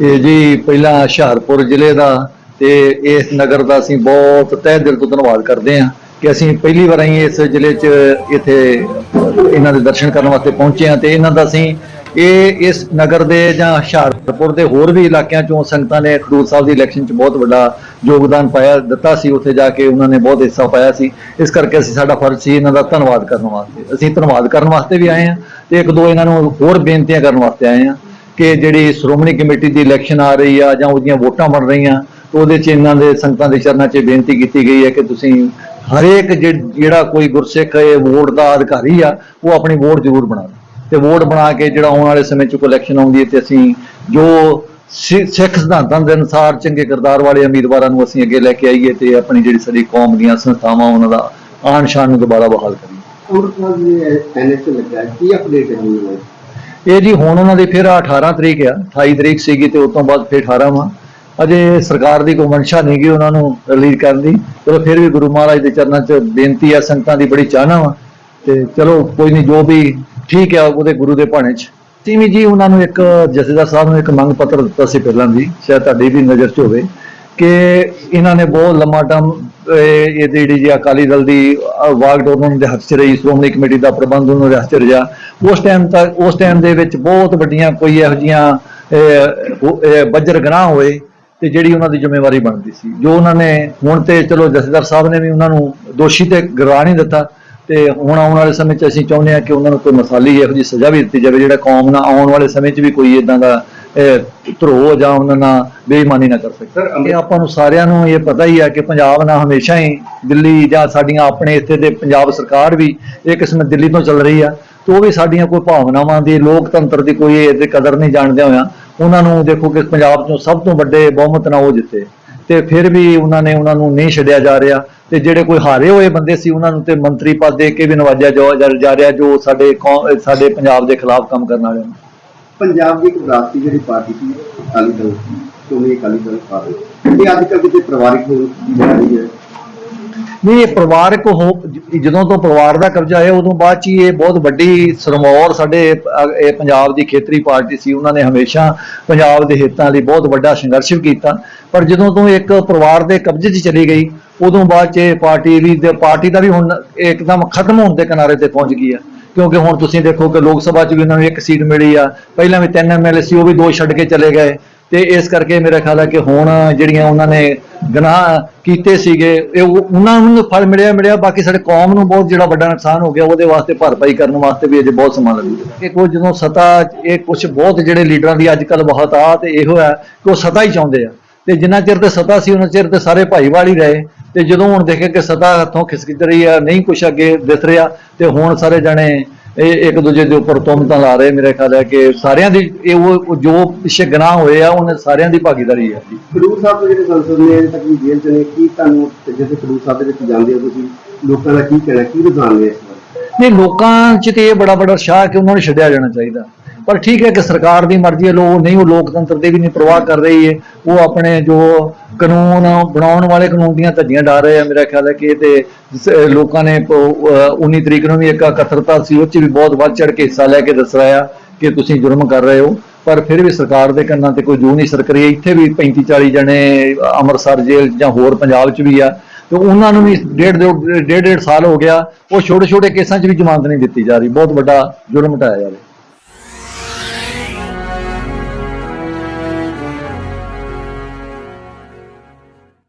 ਇਹ ਜੀ ਪਹਿਲਾਂ ਹੁਸ਼ਿਆਰਪੁਰ ਜ਼ਿਲ੍ਹੇ ਦਾ ਤੇ ਇਸ ਨਗਰ ਦਾ ਅਸੀਂ ਬਹੁਤ ਤਹਿ ਦਿਲ ਤੋਂ ਧੰਨਵਾਦ ਕਰਦੇ ਹਾਂ ਕਿ ਅਸੀਂ ਪਹਿਲੀ ਵਾਰ ਹੀ ਇਸ ਜ਼ਿਲ੍ਹੇ 'ਚ ਇੱਥੇ ਇਹਨਾਂ ਦੇ ਦਰਸ਼ਨ ਕਰਨ ਵਾਸਤੇ ਪਹੁੰਚੇ ਹਾਂ ਤੇ ਇਹਨਾਂ ਦਾ ਅਸੀਂ ਇਹ ਇਸ ਨਗਰ ਦੇ ਜਾਂ ਹੁਸ਼ਿਆਰਪੁਰ ਦੇ ਹੋਰ ਵੀ ਇਲਾਕਿਆਂ ਚੋਂ ਸੰਗਤਾਂ ਨੇ ਖਡੂਰ ਸਾਹਿਬ ਦੀ ਇਲੈਕਸ਼ਨ 'ਚ ਬਹੁਤ ਵੱਡਾ ਯੋਗਦਾਨ ਪਾਇਆ, ਦਿੱਤਾ ਸੀ, ਉੱਥੇ ਜਾ ਕੇ ਉਹਨਾਂ ਨੇ ਬਹੁਤ ਹਿੱਸਾ ਪਾਇਆ ਸੀ। ਇਸ ਕਰਕੇ ਅਸੀਂ ਸਾਡਾ ਫਰਜ਼ ਸੀ ਇਹਨਾਂ ਦਾ ਧੰਨਵਾਦ ਕਰਨ ਵਾਸਤੇ। ਅਸੀਂ ਧੰਨਵਾਦ ਕਰਨ ਵਾਸਤੇ ਵੀ ਆਏ ਹਾਂ ਤੇ ਇੱਕ ਦੋ ਇਹਨਾਂ ਨੂੰ ਹੋਰ ਬੇਨਤੀਆਂ ਕਰਨ ਵਾਸਤੇ ਆਏ ਹਾਂ। ਕਿ ਜਿਹੜੀ ਸ਼੍ਰੋਮਣੀ ਕਮੇਟੀ ਦੀ ਇਲੈਕਸ਼ਨ ਆ ਰਹੀ ਆ ਜਾਂ ਉਹਦੀਆਂ ਵੋਟਾਂ ਬਣ ਰਹੀਆਂ ਉਹਦੇ 'ਚ ਇਹਨਾਂ ਦੇ ਸੰਗਤਾਂ ਦੇ ਚਰਨਾਂ 'ਚ ਬੇਨਤੀ ਕੀਤੀ ਗਈ ਹੈ ਕਿ ਤੁਸੀਂ ਹਰੇਕ ਜਿ- ਜਿਹੜਾ ਕੋਈ ਗੁਰਸਿੱਖ ਇਹ ਵੋਟ ਦਾ ਅਧਿਕਾਰੀ ਆ, ਉਹ ਆਪਣੀ ਵੋਟ ਜ਼ਰੂਰ ਬਣਾਵੇ ਤੇ ਵੋਟ ਬਣਾ ਕੇ ਜਿਹੜਾ ਆਉਣ ਵਾਲੇ ਸਮੇਂ 'ਚ ਕੋਈ ਇਲੈਕਸ਼ਨ ਆਉਂਦੀ ਹੈ ਤੇ ਅਸੀਂ ਜੋ ਸਿ- ਸਿੱਖ ਸਿਧਾਂਤਾਂ ਦੇ ਅਨੁਸਾਰ ਚੰਗੇ ਕਿਰਦਾਰ ਵਾਲੇ ਉਮੀਦਵਾਰਾਂ ਨੂੰ ਅਸੀਂ ਅੱਗੇ ਲੈ ਕੇ ਆਈਏ ਤੇ ਆਪਣੀ ਜਿਹੜੀ ਸਾਡੀ ਕੌਮ ਦੀਆਂ ਸੰਸਥਾਵਾਂ, ਉਹਨਾਂ ਦਾ ਆਨ ਸ਼ਾਨ ਨੂੰ ਦੁਬਾਰਾ ਬਹਾਲ ਕਰੀਏ। ਅੰਮ੍ਰਿਤਸਰ ਜੀ ਲੱਗਾ, ਕੀ ਅਪਡੇਟ ਹੈ ਇਹ ਜੀ ਹੁਣ ਉਹਨਾਂ ਦੀ ਫਿਰ 18 ਤਰੀਕ ਆ 28 ਤਰੀਕ ਸੀਗੀ ਤੇ ਉਸ ਤੋਂ ਬਾਅਦ ਫਿਰ 18 ਵਾ। ਅਜੇ ਸਰਕਾਰ ਦੀ ਕੋਈ ਮਨਸ਼ਾ ਨਹੀਂ ਗੀ ਉਹਨਾਂ ਨੂੰ ਰਿਲੀਜ਼ ਕਰਨ ਦੀ। ਚਲੋ ਫਿਰ ਵੀ ਗੁਰੂ ਮਹਾਰਾਜ ਦੇ ਚਰਨਾਂ 'ਚ ਬੇਨਤੀ ਆ, ਸੰਗਤਾਂ ਦੀ ਬੜੀ ਚਾਹਨਾ ਵਾ। ਤੇ ਚਲੋ ਕੋਈ ਨਹੀਂ, ਜੋ ਵੀ ਠੀਕ ਆ, ਉਹਦੇ ਗੁਰੂ ਦੇ ਭਾਣੇ 'ਚ। ਅਸੀਂ ਜੀ ਉਹਨਾਂ ਨੂੰ ਇੱਕ ਜਥੇਦਾਰ ਸਾਹਿਬ ਨੂੰ ਇੱਕ ਮੰਗ ਪੱਤਰ ਦਿੱਤਾ ਸੀ ਪਹਿਲਾਂ ਵੀ, ਸ਼ਾਇਦ ਤੁਹਾਡੀ ਵੀ ਨਜ਼ਰ 'ਚ ਹੋਵੇ, ਕਿ ਇਹਨਾਂ ਨੇ ਬਹੁਤ ਲੰਮਾ ਟਾਈਮ ਇਹ ਜਿਹੜੀ ਜੀ ਅਕਾਲੀ ਦਲ ਦੀ ਵਾਗਡੋਰ ਉਹਨਾਂ ਦੇ ਹੱਥ 'ਚ ਰਹੀ, ਸ਼੍ਰੋਮਣੀ ਕਮੇਟੀ ਦਾ ਪ੍ਰਬੰਧ ਉਹਨਾਂ ਦੇ ਹੱਥ 'ਚ ਰਿਹਾ। ਉਸ ਟਾਈਮ ਤੱਕ ਉਸ ਟਾਈਮ ਦੇ ਵਿੱਚ ਬਹੁਤ ਵੱਡੀਆਂ ਕੋਈ ਇਹੋ ਜੀਆਂ ਬੱਜਰ ਗਨਾਹ ਹੋਏ ਤੇ ਜਿਹੜੀ ਉਹਨਾਂ ਦੀ ਜ਼ਿੰਮੇਵਾਰੀ ਬਣਦੀ ਸੀ। ਜੋ ਉਹਨਾਂ ਨੇ ਹੁਣ ਤੇ ਚਲੋ ਜਥੇਦਾਰ ਸਾਹਿਬ ਨੇ ਵੀ ਉਹਨਾਂ ਨੂੰ ਦੋਸ਼ੀ ਤੇ ਗਰਾ ਨਹੀਂ ਦਿੱਤਾ ਤੇ ਹੁਣ ਆਉਣ ਵਾਲੇ ਸਮੇਂ 'ਚ ਅਸੀਂ ਚਾਹੁੰਦੇ ਹਾਂ ਕਿ ਉਹਨਾਂ ਨੂੰ ਕੋਈ ਮਸਾਲੀ ਇਹੋ ਜਿਹੀ ਸਜ਼ਾ ਵੀ ਦਿੱਤੀ ਜਾਵੇ, ਜਿਹੜਾ ਕੌਮ ਨਾਲ ਆਉਣ ਵਾਲੇ ਸਮੇਂ 'ਚ ਵੀ ਕੋਈ ਇਦਾਂ ਦਾ ਧਰੋਹ ਜਾਂ ਉਹਨਾਂ ਨਾਲ ਬੇਈਮਾਨੀ ਨਾ ਕਰ ਸਕੇ। ਇਹ ਆਪਾਂ ਨੂੰ ਸਾਰਿਆਂ ਨੂੰ ਇਹ ਪਤਾ ਹੀ ਹੈ ਕਿ ਪੰਜਾਬ ਨਾਲ ਹਮੇਸ਼ਾ ਹੀ ਦਿੱਲੀ ਜਾਂ ਸਾਡੀਆਂ ਆਪਣੇ ਇੱਥੇ ਦੇ ਪੰਜਾਬ ਸਰਕਾਰ ਵੀ ਇਹ ਕਿਸਮ ਦਿੱਲੀ ਤੋਂ ਚੱਲ ਰਹੀ ਆ ਤੇ ਉਹ ਵੀ ਸਾਡੀਆਂ ਕੋਈ ਭਾਵਨਾਵਾਂ ਦੀ ਲੋਕਤੰਤਰ ਦੀ ਕੋਈ ਇਹਦੇ ਕਦਰ ਨਹੀਂ ਜਾਣਦੇ ਹੋਇਆ ਉਹਨਾਂ ਨੂੰ ਦੇਖੋ ਕਿ ਪੰਜਾਬ ਚੋਂ ਸਭ ਤੋਂ ਵੱਡੇ ਬਹੁਮਤ ਨਾਲ ਉਹ ਜਿੱਤੇ। ਤੇ ਫਿਰ ਵੀ ਉਹਨਾਂ ਨੇ ਉਹਨਾਂ ਨੂੰ ਨਹੀਂ ਛੱਡਿਆ ਜਾ ਰਿਹਾ ਤੇ ਜਿਹੜੇ ਕੋਈ ਹਾਰੇ ਹੋਏ ਬੰਦੇ ਸੀ ਉਹਨਾਂ ਨੂੰ ਤੇ ਮੰਤਰੀ ਪਦ ਦੇ ਕੇ ਵੀ ਨਵਾਜਿਆ ਜਾ ਰਿਹਾ ਜੋ ਸਾਡੇ ਸਾਡੇ ਪੰਜਾਬ ਦੇ ਖਿਲਾਫ ਕੰਮ ਕਰਨ ਵਾਲੇ ਨੇ। ਪੰਜਾਬ ਦੀ ਇੱਕ ਵਿਰਾਸਤੀ ਜਿਹੜੀ ਪਾਰਟੀ ਸੀ, ਅਕਾਲੀ ਦਲ ਸ਼੍ਰੋਮਣੀ ਅਕਾਲੀ ਦਲ ਪਾਰਟੀ ਇਹ ਅੱਜ ਕੱਲ੍ਹ ਕਿਤੇ ਪਰਿਵਾਰਿਕ ਹੋ ਜਾ ਰਹੀ ਹੈ। ਨਹੀਂ, ਇਹ ਪਰਿਵਾਰਕ ਹੋ, ਜਦੋਂ ਤੋਂ ਪਰਿਵਾਰ ਦਾ ਕਬਜ਼ਾ ਆਇਆ, ਉਦੋਂ ਬਾਅਦ ਚ ਇਹ ਬਹੁਤ ਵੱਡੀ ਸਰਮੌਰ ਸਾਡੇ ਇਹ ਪੰਜਾਬ ਦੀ ਖੇਤਰੀ ਪਾਰਟੀ ਸੀ, ਉਹਨਾਂ ਨੇ ਹਮੇਸ਼ਾ ਪੰਜਾਬ ਦੇ ਹਿੱਤਾਂ ਲਈ ਬਹੁਤ ਵੱਡਾ ਸੰਘਰਸ਼ ਕੀਤਾ। ਪਰ ਜਦੋਂ ਤੋਂ ਇੱਕ ਪਰਿਵਾਰ ਦੇ ਕਬਜ਼ੇ 'ਚ ਚਲੀ ਗਈ, ਉਦੋਂ ਬਾਅਦ ਚ ਇਹ ਪਾਰਟੀ ਵੀ ਪਾਰਟੀ ਦਾ ਵੀ ਹੁਣ ਇੱਕਦਮ ਖਤਮ ਹੋਣ ਦੇ ਕਿਨਾਰੇ ਤੇ ਪਹੁੰਚ ਗਈ ਹੈ। ਕਿਉਂਕਿ ਹੁਣ ਤੁਸੀਂ ਦੇਖੋ ਕਿ ਲੋਕ ਸਭਾ 'ਚ ਵੀ ਉਹਨਾਂ ਨੂੰ ਇੱਕ ਸੀਟ ਮਿਲੀ ਆ। ਪਹਿਲਾਂ ਵੀ ਤਿੰਨ ਐਮਐਲਏ ਸੀ, ਉਹ ਵੀ ਦੋ ਛੱਡ ਕੇ ਚਲੇ ਗਏ। ਤੇ ਇਸ ਕਰਕੇ ਮੇਰਾ ਖਿਆਲ ਹੈ ਕਿ ਹੁਣ ਜਿਹੜੀਆਂ ਉਹਨਾਂ ਨੇ ਗਨਾਹ ਕੀਤੇ ਸੀਗੇ, ਇਹ ਉਹਨਾਂ ਨੂੰ ਫਲ ਮਿਲਿਆ ਮਿਲਿਆ। ਬਾਕੀ ਸਾਡੇ ਕੌਮ ਨੂੰ ਬਹੁਤ ਜਿਹੜਾ ਵੱਡਾ ਨੁਕਸਾਨ ਹੋ ਗਿਆ, ਉਹਦੇ ਵਾਸਤੇ ਭਰਪਾਈ ਕਰਨ ਵਾਸਤੇ ਵੀ ਅਜੇ ਬਹੁਤ ਸਮਾਂ ਲੱਗੂਗਾ ਕਿ ਕੋਈ ਜਦੋਂ ਸਤਾ, ਇਹ ਕੁਝ ਬਹੁਤ ਜਿਹੜੇ ਲੀਡਰਾਂ ਦੀ ਅੱਜ ਕੱਲ ਬਹੁਤ ਆ ਤੇ ਇਹੋ ਹੈ ਕਿ ਉਹ ਸਤਾ ਹੀ ਚਾਹੁੰਦੇ ਆ। ਤੇ ਜਿੰਨਾ ਚਿਰ ਤੇ ਸਤਾ ਸੀ, ਉਹਨਾਂ ਚਿਰ ਤੇ ਸਾਰੇ ਭਾਈਵਾਲ ਹੀ ਰਹੇ। ਤੇ ਜਦੋਂ ਹੁਣ ਦੇਖੇ ਕਿ ਸਤਾ ਹੱਥੋਂ ਖਿਸਕ ਰਹੀ ਆ ਨਹੀਂ ਕੁਛ ਅੱਗੇ ਦਿਸ ਰਿਹਾ ਤੇ ਹੁਣ ਸਾਰੇ ਜਣੇ ਇਹ ਇੱਕ ਦੂਜੇ ਦੇ ਉੱਪਰ ਤੁਮਤਾਂ ਲਾ ਰਹੇ ਮੇਰੇ ਖਿਆਲ ਹੈ ਕਿ ਸਾਰਿਆਂ ਦੀ ਇਹ ਉਹ ਜੋ ਪਿੱਛੇ ਗੁਨਾਹ ਹੋਏ ਆ ਉਹਨਾਂ ਸਾਰਿਆਂ ਦੀ ਭਾਗੀਦਾਰੀ ਹੈ ਖਡੂਰ ਸਾਹਿਬ ਦੇ ਜਿਹੜੇ ਸੰਸਦ ਨੇ ਤੱਕ ਵੀ ਜੇਲ੍ਹ ਚ ਨੇ ਕੀ ਤੁਹਾਨੂੰ ਜਿੱਥੇ ਖਡੂਰ ਸਾਹਿਬ ਦੇ ਵਿੱਚ ਜਾਂਦੇ ਹੋ ਤੁਸੀਂ ਲੋਕਾਂ ਦਾ ਕੀ ਕਹਿਣਾ ਕੀ ਰੁਝਾਨ ਨੇ ਇਸ ਬਾਰੇ? ਨਹੀਂ ਲੋਕਾਂ 'ਚ ਤੇ ਇਹ ਬੜਾ ਬੜਾ ਸ਼ਾਹ ਕਿ ਉਹਨਾਂ ਨੂੰ ਛੱਡਿਆ ਜਾਣਾ ਚਾਹੀਦਾ। ਪਰ ਠੀਕ ਹੈ ਕਿ ਸਰਕਾਰ ਦੀ ਮਰਜ਼ੀ ਹੈ, ਲੋਕ ਨਹੀਂ, ਉਹ ਲੋਕਤੰਤਰ ਦੇ ਵੀ ਨਹੀਂ ਪ੍ਰਵਾਹ ਕਰ ਰਹੀ ਹੈ। ਉਹ ਆਪਣੇ ਜੋ ਕਾਨੂੰਨ ਬਣਾਉਣ ਵਾਲੇ ਕਾਨੂੰਨ ਦੀਆਂ ਧੱਜੀਆਂ ਡਾਲ ਰਹੇ ਆ, ਮੇਰਾ ਖਿਆਲ ਹੈ ਕਿ ਇਹ ਤੇ ਲੋਕਾਂ ਨੇ ਪ- 19 ਤਰੀਕ ਨੂੰ ਵੀ ਇੱਕ ਇਕੱਤਰਤਾ ਸੀ, ਉਹ 'ਚ ਵੀ ਬਹੁਤ ਵੱਧ ਚੜ ਕੇ ਹਿੱਸਾ ਲੈ ਕੇ ਦੱਸਿਆ ਕਿ ਤੁਸੀਂ ਜੁਰਮ ਕਰ ਰਹੇ ਹੋ। ਪਰ ਫਿਰ ਵੀ ਸਰਕਾਰ ਦੇ ਕੰਨਾਂ ਤੇ ਕੋਈ ਜੂ ਨਹੀਂ ਸਰਕ ਰਹੀ। ਇੱਥੇ ਵੀ 35 40 ਜਣੇ ਅੰਮ੍ਰਿਤਸਰ ਜੇਲ੍ਹ ਜਾਂ ਹੋਰ ਪੰਜਾਬ 'ਚ ਵੀ ਆ। ਤੇ ਉਹਨਾਂ ਨੂੰ ਵੀ ਡੇਢ ਦੋ, ਡੇਢ ਡੇਢ ਸਾਲ ਹੋ ਗਿਆ। ਉਹ ਛੋਟੇ ਛੋਟੇ ਕੇਸਾਂ 'ਚ ਵੀ ਜ਼ਮਾਨਤ ਨਹੀਂ ਦਿੱਤੀ ਜਾ ਰਹੀ। ਬਹੁਤ ਵੱਡਾ ਜੁਰਮ ਢਾਇਆ ਜਾ ਰਿਹਾ।